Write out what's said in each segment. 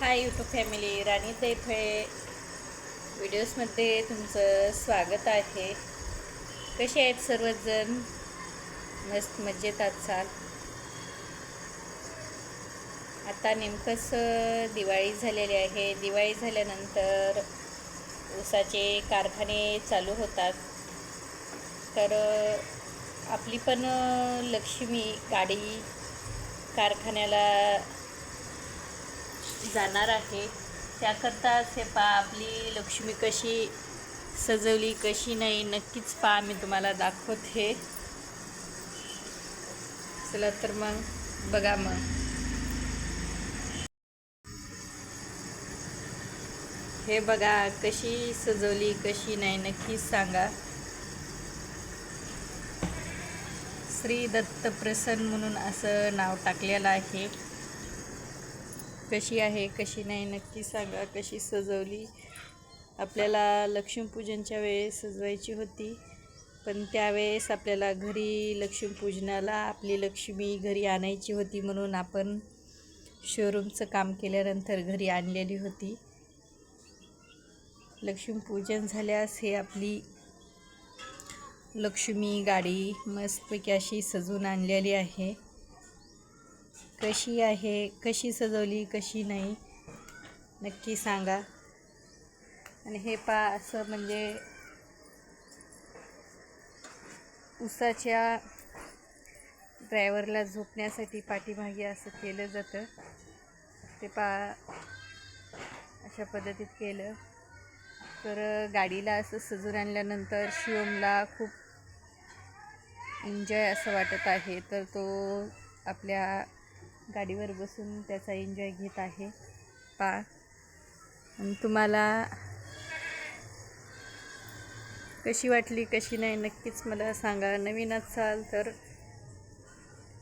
Hi YouTube family राणी दैफळे व्हिडिओजमध्ये तुमचं स्वागत आहे. कसे आहेत सर्वजण? मस्त मजेत असाल आता नेमकंच दिवाळी झालेली आहे. दिवाळी झाल्यानंतर ऊसाचे कारखाने चालू होतात. तर आपली पण लक्ष्मी गाडी कारखान्याला जाणार आहे. त्याकरता हे पा आपली लक्ष्मी कशी सजवली कशी नाही नक्कीच पा मी तुम्हाला दाखवते. चला तर मग बघा मग. हे बघा कशी सजवली कशी नाही नक्कीच सांगा. श्री दत्त प्रसन्न म्हणून असं नाव टाकलेलं आहे. कशी आहे कशी नाही नक्की सांगा. कशी सजवली. आपल्याला लक्ष्मीपूजनच्या वेळेस सजवायची होती. पण त्यावेळेस आपल्याला घरी लक्ष्मीपूजनाला आपली लक्ष्मी घरी आणायची होती म्हणून आपण शोरूमचं काम केल्यानंतर घरी आणलेली होती. लक्ष्मीपूजन झाल्यास हे आपली लक्ष्मी गाडी मस्तपैकी अशी सजवून आणलेली आहे. कशी आहे कशी सजवली कशी नाही नक्की सांगा. आणि हे पा असं म्हणजे उसाच्या ड्रायव्हरला झोपण्यासाठी पाठीमागे असं केलं जातं. ते पा अशा पद्धतीत केलं. तर गाडीला असं सजून आणल्यानंतर शिवमला खूप एन्जॉय असं वाटत आहे. तर तो आपल्या गाडीवर बसून त्याचा एन्जॉय घेत आहे. पा. आणि तुम्हाला कशी वाटली कशी नाही नक्कीच मला सांगा. नवीन असाल तर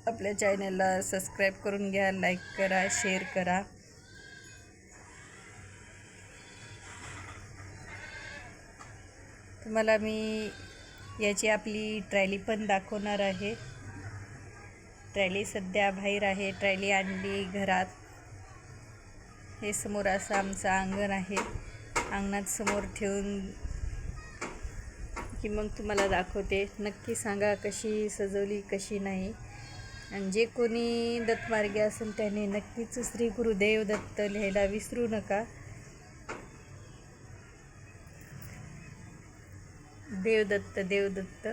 आपल्या चॅनलला सबस्क्राईब करून घ्या लाईक करा शेअर करा. तुम्हाला मी याची आपली ट्रॅली पण दाखवणार आहे. ट्रॅली सध्या बाहेर आहे. ट्रॅली आणली घरात. हे समोर असं आमचं अंगण आहे. अंगणात समोर ठेवून की मग तुम्हाला दाखवते. नक्की सांगा कशी सजवली कशी नाही. आणि जे कोणी दत्तमार्गी असेल त्याने नक्कीच श्री गुरुदेव दत्त लिहायला विसरू नका. देवदत्त देवदत्त.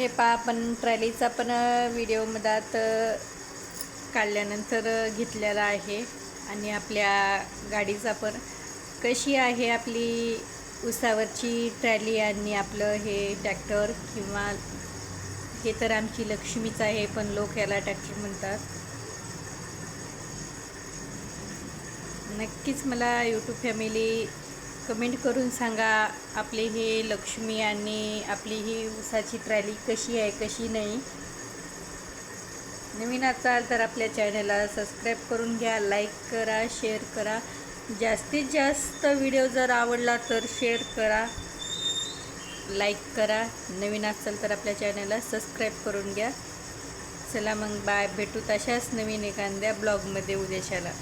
हे पा आपण ट्रॅलीचा पण व्हिडिओमध्ये मधात काढल्यानंतर घेतलेला आहे. आणि आपल्या गाडीचा पण. कशी आहे आपली उसावरची ट्रॅली आणि आपलं हे ट्रॅक्टर किंवा हे तर आमची लक्ष्मीच आहे पण लोक याला ट्रॅक्टर म्हणतात. नक्कीच मला यूट्यूब फॅमिली कमेंट करून सांगा आपली हे लक्ष्मी आणि आपली ही उसाची ट्रॅली कशी आहे कशी नाही. नवीन असाल तर आपल्या चॅनलला सबस्क्राईब करून घ्या लाईक करा शेअर करा. जास्तीत जास्त व्हिडिओ जर आवडला तर शेअर करा लाईक करा. नवीन असाल तर आपल्या चॅनलला सबस्क्राईब करून घ्या. चला मग बाय. भेटू तशाच नवीन एखाद्या ब्लॉगमध्ये उद्याच्याला.